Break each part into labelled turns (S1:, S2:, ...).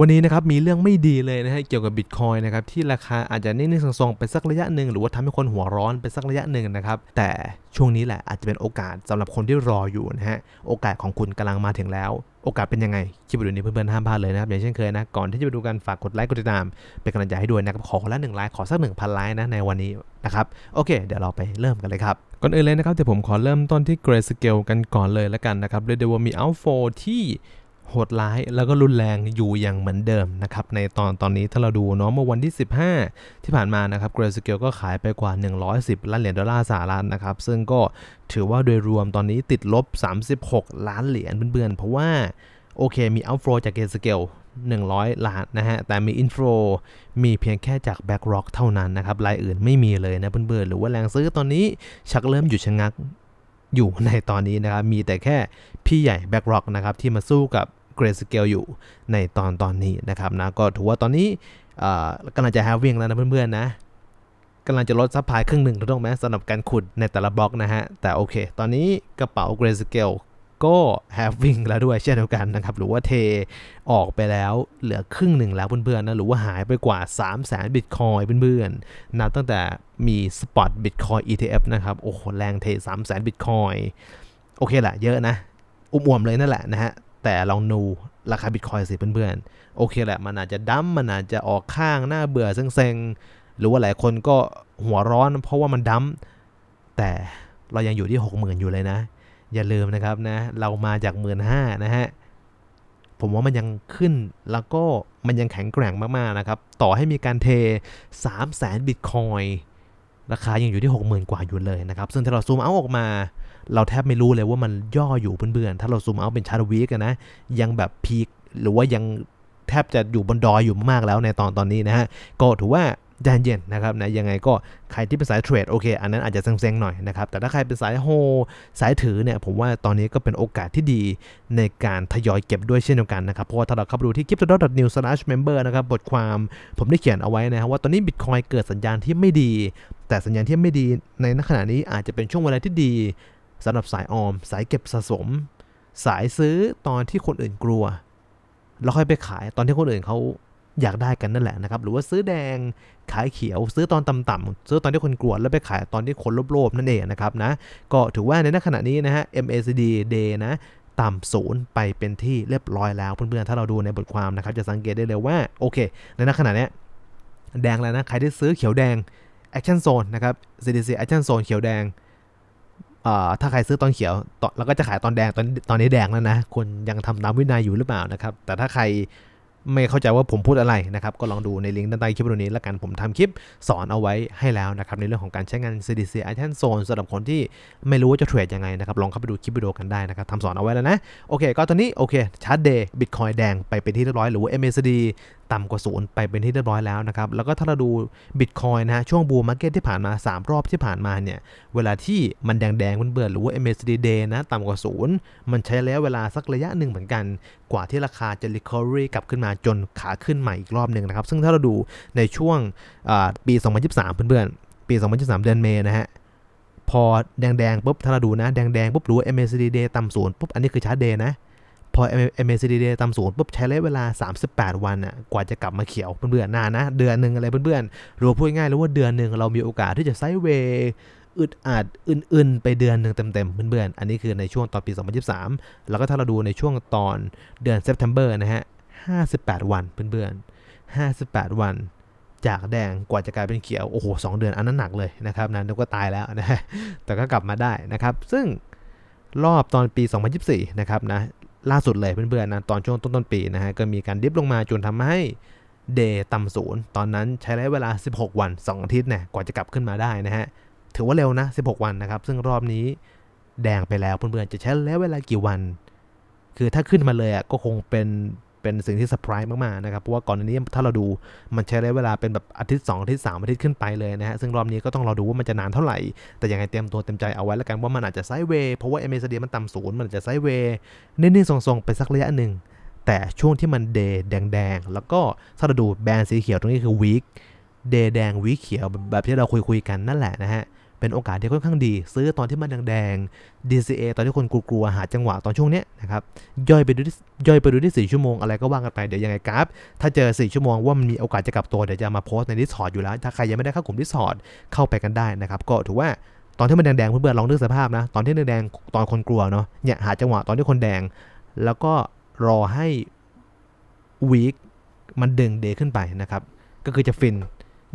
S1: วันนี้นะครับมีเรื่องไม่ดีเลยนะฮะเกี่ยวกับบิตคอยนะครับที่ราคาอาจจะนิ่งๆทรงๆไปสักระยะหนึ่งหรือว่าทำให้คนหัวร้อนไปสักระยะหนึ่งนะครับแต่ช่วงนี้แหละอาจจะเป็นโอกาสสำหรับคนที่รออยู่นะฮะโอกาสของคุณกำลังมาถึงแล้ว โอกาสเป็นยังไงคลิปวิดีโอนี้เพื่อนๆห้ามพลาดเลยนะครับอย่างเช่นเคยนะก่อนที่จะไปดูกันฝากกดไลค์กดติดตามเป็นกำลังใจให้ด้วยนะครับขอคนละหนึ่งไลค์ขอสักหนึ่งพันไลค์นะในวันนี้นะครับโอเค เดี๋ยวเราไปเริ่มกันเลยครับก่อนอื่นเลยนะครับเดี๋ยวผมขอเริ่มต้นที่ Gray Scale กันก่อนเลยแล้วกันนะครับเรียกได้ว่ามี outflow ที่ โหดร้ายแล้วก็รุนแรงอยู่อย่างเหมือนเดิมนะครับในตอนตอนนี้ถ้าเราดูเนาะเมื่อวันที่ 15 ที่ผ่านมานะครับ g r a y s c a l e ก็ขายไปกว่า 110 ล้านเหรียญดอลลาร์สหรัฐนะครับซึ่งก็ถือว่าโดยรวมตอนนี้ติดลบ 36 ล้านเหรียญเพื่อนๆ เพราะว่าโอเคมี outflow จาก g r a y s c a l e 100 ล้านนะฮะ แต่มี inflow มีเพียงแค่จาก BlackRock เท่านั้นนะครับรายอื่นไม่มีเลยนะเพื่อนๆหรือว่าแรงซื้อตอนนี้ชักเริ่มหยุดชะงักอยู่ในตอนนี้นะครับ มีแต่แค่พี่ใหญ่ BlackRock นะครับที่มาสู้กับ เกรสเกลอยู่ในตอนตอนนี้นะครับนะก็ถือว่าตอนนี้กำลังจะแฮวิ่งแล้วนะเพื่อนๆนะกำลังจะลดซัพพลายครึ่งหนึ่งถูกต้องไหมสำหรับการขุดในแต่ละบล็อกนะฮะ แต่โอเค ตอนนี้กระเป๋าเกรสเกลก็แฮวิ่งแล้วด้วยเช่นเดียวกันนะครับ หรือว่าเทออกไปแล้วเหลือครึ่งหนึ่งแล้วเพื่อนๆนะหรือว่าหายไปกว่า 3 0 0แสนบิตคอยเพื่อนๆนับตั้งแต่มีสปอตบิตคอย ETF นะครับ โอ้โห แรงเท 3 0 0แสนบิตคอยโอเคแหละเยอะนะ อุ้มๆเลยนั่นแหละนะฮะ แต่ลองดูราคาบิตคอยสิเพื่อนๆ โอเคแหละ มันอาจจะดั้มมันอาจจะออกข้างหน้าเบื่อเซ็งๆ หรือว่าหลายคนก็หัวร้อนเพราะว่ามันดั้มแต่เรายังอยู่ที่ 60,000 อยู่เลยนะ อย่าลืมนะครับนะ เรามาจาก 1 5ื่นนะฮะ ผมว่ามันยังขึ้นแล้วก็มันยังแข็งแกร่งมากๆนะครับ ต่อให้มีการเท 3 0 0แสนบิตคอย ราคายังอยู่ที่ 60,000 กว่าอยู่เลยนะครับ ซึ่งถ้าเราซูมเอาออกมา เราแทบไม่รู้เลยว่ามันย่ออยู่เพื่อนๆ ถ้าเราซูมเอาเป็นชาร์ตวีกันนะ ยังแบบพีคหรือว่ายังแทบจะอยู่บนดอยอยู่มากแล้วในตอนตอนนี้นะฮะ ก็ถือว่าใจเย็นนะครับนะยังไงก็ใครที่เป็นสายเทรดโอเค อันนั้นอาจจะเซ็งๆหน่อยนะครับ แต่ถ้าใครเป็นสายโฮสายถือเนี่ยผมว่าตอนนี้ก็เป็นโอกาสที่ดีในการทยอยเก็บด้วยเช่นเดียวกันนะครับ เพราะว่าถ้าเราเข้าไปดูที่ crypto.news/member นะครับบทความผมได้เขียนเอาไว้นะครับว่าตอนนี้ Bitcoin เกิดสัญญาณที่ไม่ดี แต่สัญญาณที่ไม่ดีในขณะนี้อาจจะเป็นช่วงเวลาที่ดีสำหรับสายออม สายเก็บสะสม สายซื้อตอนที่คนอื่นกลัว แล้วค่อยไปขายตอนที่คนอื่นเขาอยากได้กันนั่นแหละนะครับ หรือว่าซื้อแดงขายเขียว ซื้อตอนต่ำๆซื้อตอนที่คนกลัวแล้วไปขายตอนที่คนโลภๆนั่นเองนะครับนะก็ถือว่าในขณะนี้นะฮะ MACD day นะต่ำศูนย์ไปเป็นที่เรียบร้อยแล้วเพื่อนๆ ถ้าเราดูในบทความนะครับ จะสังเกตได้เลยว่า โอเค ในขณะนี้แดงแล้วนะ ใครที่ซื้อเขียวแดง Action Zone นะครับ CDC Action Zone เขียวแดงถ้าใครซื้อตอนเขียวแล้วก็จะขายตอนแดงตอนตอนนี้แดงแล้วนะคนยังทำตามวินัยอยู่หรือเปล่านะครับ แต่ถ้าใครไม่เข้าใจว่าผมพูดอะไรนะครับ ก็ลองดูในลิงก์ด้านใต้คลิปวิดีโอนี้แล้วกันผมทำคลิปสอนเอาไว้ให้แล้วนะครับ ในเรื่องของการใช้งาน CDC Item Zone สำหรับคนที่ไม่รู้ว่าจะเทรดยังไงนะครับ ลองเข้าไปดูคลิปวิดีโอกันได้นะครับทำสอนเอาไว้แล้วนะ โอเค ก็ตอนนี้โอเคชาร์ตเดย์บิตคอยแดงไปเป็นที่เรียบร้อยหรือว่า MACD ต่ำกว่าศูนย์ไปเป็นที่เรียบร้อยแล้วนะครับ แล้วก็ถ้าเราดูบิตคอยนะฮะช่วงบูมมาร์เก็ตที่ผ่านมา 3 รอบที่ผ่านมาเนี่ยเวลาที่มันแดงๆเบื่อหรือว่า MACD day นะต่ำกว่าศูนย์มันใช้ระยะเวลาสักระยะหนึ่งเหมือนกัน กว่าที่ราคาจะ recovery กลับขึ้นมาจนขาขึ้นใหม่อีกรอบหนึ่งนะครับ ซึ่งถ้าเราดูในช่วงปี 2023 เพื่อนๆปี 2023 เดือนเมษนะฮะพอแดงๆปุ๊บถ้าเราดูนะแดงๆปุ๊บรู้ MACD day ต่ำศูนย์ปุ๊บอันนี้คือชาร์ตเดย์นะ พอ MACD day ต่ำศูนย์ปุ๊บใช้ระยะเวลา 38 วันอะกว่าจะกลับมาเขียวเพื่อนๆนานนะ เดือนหนึ่งอะไรเพื่อนๆรวมพูดง่ายเลยว่าเดือนหนึ่งเรามีโอกาสที่จะไซด์เวย์อึดอัดอื่นๆ ไปเดือนหนึ่งเต็มๆเพื่อนๆ อันนี้คือในช่วงตอนปี 2023 แล้วก็ถ้าเราดูในช่วงตอนเดือนเซปเทมเบอร์นะฮะ 58 วันเพื่อนๆ 58 วัน จากแดงกว่าจะกลายเป็นเขียว โอ้โหสเดือนอันนั้นหนักเลยนะครับนั้นก็ตายแล้วนะแต่ก็กลับมาได้นะครับ ซึ่งรอบตอนปี 2024 นะครับนะ ล่าสุดเลยเพื่อนๆนะตอนช่วงต้นต้นปีนะฮะก็มีการดิฟลงมาจนทำให้เดย์ต่ำศูนย์ตอนนั้นใช้ระยะเวลา 16 วัน 2 อาทิตย์เนี่ยกว่าจะกลับขึ้นมาได้นะฮะถือว่าเร็วนะ 16 วันนะครับ ซึ่งรอบนี้แดงไปแล้วเพื่อนๆจะใช้ระยะเวลากี่วัน คือถ้าขึ้นมาเลยอะก็คงเป็น เป็นสิ่งที่เซอร์ไพรส์มากๆนะครับเพราะว่าก่อนนี้ถ้าเราดูมันใช้ระยะเวลาเป็นแบบอาทิตย์ 2 อาทิตย์ 3 อาทิตย์ขึ้นไปเลยนะฮะซึ่งรอบนี้ก็ต้องรอดูว่ามันจะนานเท่าไหร่ แต่ยังไงเตรียมตัวเต็มใจเอาไว้แล้วกันว่ามันอาจจะไซด์เวย์เพราะว่า MACD มันต่ำศูนย์มันจะไซด์เวย์นิ่งๆทรงๆไปสักระยะหนึ่งแต่ช่วงที่มันเดย์แดงๆ แล้วก็ถ้าเราดูแบนสีเขียวตรงนี้คือวีคเดย์แดงวีคเขียวแบบที่เราคุยๆกันนั่นแหละนะฮะ เป็นโอกาสที่ค่อนข้างดี ซื้อตอนที่มันแดงๆ DCA ตอนที่คนกลัวๆหาจังหวะตอนช่วงเนี้ยนะครับย่อยไปดูที่ย่อยไปดูที่4ชั่วโมงอะไรก็ว่างกันไปเดี๋ยวยังไงกราฟถ้าเจอ 4 ชั่วโมงว่ามันมีโอกาสจะกลับตัวเดี๋ยวจะมาโพสต์ใน Discord อยู่แล้ว ถ้าใครยังไม่ได้เข้ากลุ่ม Discord เข้าไปกันได้นะครับก็ถือว่าตอนที่มันแดงๆเพื่อนๆลองนึกสภาพนะตอนที่แดงๆตอนคนกลัวเนาะเนี่ยหาจังหวะตอนที่คนแดง แล้วก็รอให้วีคมันดึงเดย์ขึ้นไปนะครับก็คือจะฟิน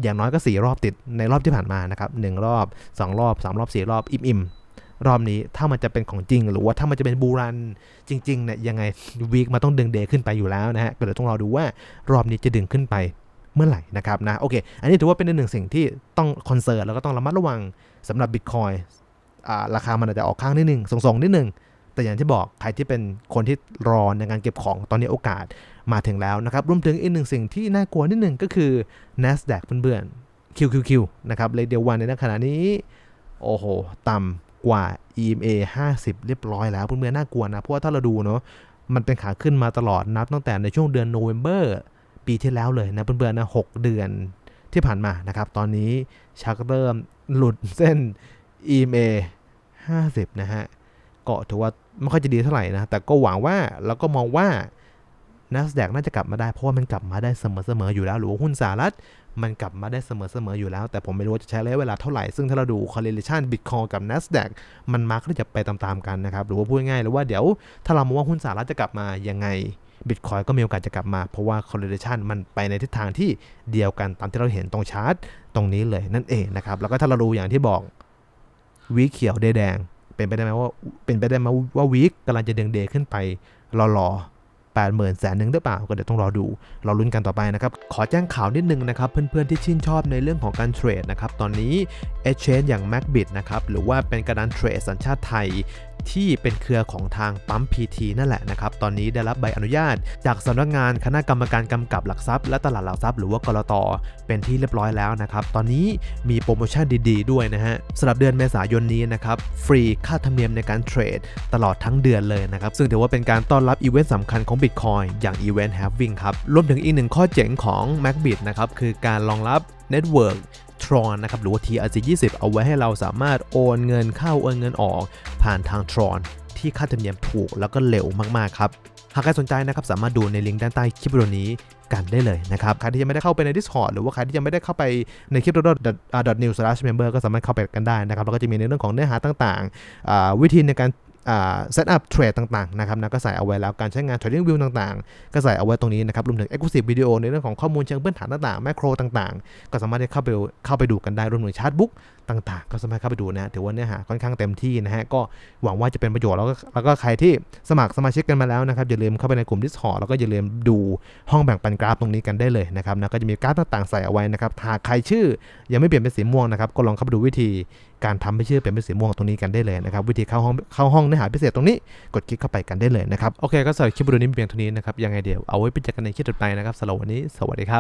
S1: อย่างน้อยก็ 4 รอบติดในรอบที่ผ่านมานะครับหนึ่งรอบ 2 รอบ 3 รอบ 4 รอบอิ่มๆรอบนี้ถ้ามันจะเป็นของจริง หรือว่าถ้ามันจะเป็นบูรันจริงๆเนี่ยยังไงวีคมันต้องดึงเดย์ขึ้นไปอยู่แล้วนะฮะก็เดี๋ยวต้องรอดูว่ารอบนี้จะดึงขึ้นไปเมื่อไหร่นะครับนะโอเค อันนี้ถือว่าเป็นหนึ่งสิ่งที่ต้องคอนเซิร์ตแล้วก็ต้องระมัดระวังสำหรับบิตคอยราคามันอาจจะออกข้างนิดนึงส่งๆนิดนึง แต่อย่างที่บอกใครที่เป็นคนที่รอในการเก็บของตอนนี้โอกาสมาถึงแล้วนะครับรวมถึงอีกหนึ่งสิ่งที่น่ากลัวนิดหนึ่งก็คือ NASDAQ เพื่อนๆ QQQ นะครับเลเดียวันในขณะนี้ โอ้โห ต่ำกว่า EMA 50 เรียบร้อยแล้วเพื่อนๆน่ากลัวนะ เพราะว่าถ้าเราดูเนาะมันเป็นขาขึ้นมาตลอดนับตั้งแต่ในช่วงเดือนโนเวม ber ปีที่แล้วเลยนะเพื่อนๆนะ6เดือนที่ผ่านมานะครับ ตอนนี้ชักเริ่มหลุดเส้น EMA 50 นะฮะก็ถือว่า ไม่ค่อยจะดีเท่าไหร่นะ แต่ก็หวังว่าแล้วก็มองว่า NASDAQ น่าจะกลับมาได้ เพราะว่ามันกลับมาได้เสมอๆอยู่แล้ว หรือว่าหุ้นสหรัฐ มันกลับมาได้เสมอๆอยู่แล้ว แต่ผมไม่รู้ว่าจะใช้ระยะเวลาเท่าไหร่ ซึ่งถ้าเราดู correlation Bitcoin กับ NASDAQ มันมาร์กที่จะไปตามๆกันนะครับ หรือว่าพูดง่ายๆเลยว่าเดี๋ยว ถ้าเรามองว่าหุ้นสหรัฐจะกลับมายังไง Bitcoin ก็มีโอกาสจะกลับมา เพราะว่า correlation มันไปในทิศทางที่เดียวกันตามที่เราเห็นตรงชาร์ตตรงนี้เลยนั่นเองนะครับ แล้วก็ถ้าเราดูอย่างที่บอกวีเขียวแดง เป็นไปได้ไหมว่าเป็นไปได้ไหมว่าวีคกำลังจะเด้งเดย์ขึ้นไปรอแปดหมื่นแสนหนึ่งหรือเปล่าก็เดี๋ยวต้องรอดูเราลุ้นกันต่อไปนะครับ ขอแจ้งข่าวนิดนึงนะครับ เพื่อนๆที่ชื่นชอบในเรื่องของการเทรดนะครับ ตอนนี้ Exchange อย่าง MacBit นะครับ หรือว่าเป็นกระดานเทรดสัญชาติไทย ที่เป็นเครือของทางปั๊ม PT นั่นแหละนะครับ ตอนนี้ได้รับใบอนุญาต จากสำนักงานคณะกรรมการกำกับหลักทรัพย์และตลาดหลักทรัพย์หรือว่ากรตเป็นที่เรียบร้อยแล้วนะครับ ตอนนี้มีโปรโมชั่นดีๆ ด้วยนะฮะสำหรับเดือนเมษายนนี้นะครับ ฟรีค่าธรรมเนียมในการเทรดตลอดทั้งเดือนเลยนะครับ ซึ่งถือว่าเป็นการต้อนรับอีเวนต์สำคัญของ Bitcoin อย่างอีเวนต์ Halving ครับ รวมถึงอีกหนึ่งข้อเจ๋งของ MacBit นะครับคือการรองรับ Network Tron นะครับหรือว่า TRC20 เอาไว้ให้เราสามารถโอนเงินเข้าโอนเงินออกผ่านทาง Tron ที่ค่าธรรมเนียมถูกแล้วก็เร็วมากๆครับ หากใครสนใจนะครับสามารถดูในลิงก์ด้านใต้คลิปวิดีโอนี้กันได้เลยนะครับ ใครที่ยังไม่ได้เข้าไปใน Discord หรือว่าใครที่ยังไม่ได้เข้าไปในคลิป .new slash member ก็สามารถเข้าไปกันได้นะครับ แล้วก็จะมีในเรื่องของเนื้อหาต่างๆ วิธีในการ เซตอัพเทรดต่างๆนะครับนะก็ใส่เอาไว้แล้วการใช้งาน trading view ต่างๆ ก็ใส่เอาไว้ตรงนี้นะครับรวมถึง exclusive video ในเรื่องของข้อมูลเชิงพื้นฐานต่างๆแมโครต่างๆ ก็สามารถได้เข้าไปเข้าไปดูกันได้รวมถึงชาร์ตบุ๊กต่างๆ ก็สามารถเข้าไปดูนะถือว่าเนื้อหาค่อนข้างเต็มที่นะฮะก็หวังว่าจะเป็นประโยชน์แล้วก็แล้วก็ใครที่สมัครสมาชิกกันมาแล้วนะครับอย่าลืมเข้าไปในกลุ่ม Discord แล้วก็อย่าลืมดูห้องแบ่งปันกราฟตรงนี้กันได้เลยนะครับนะก็จะมีกราฟต่างๆ ใส่เอาไว้นะครับหากใครชื่อยังไม่เปลี่ยนเป็นสีม่วงนะครับก็ลองเข้าไปดูวิธี การทำให้ชื่อเป็นเป็นสีม่วงตรงนี้กันได้เลยนะครับวิธีเข้าห้องเข้าห้องเนื้อหาพิเศษตรงนี้กดคลิกเข้าไปกันได้เลยนะครับโอเคก็สำหรับคลิปวิดีโอนี้เพียงเท่านี้นะครับยังไงเดี๋ยวเอาไว้ไปเจารณาในคลิปต่อไปนะครับสำหรับวันนี้สวัสดีครับ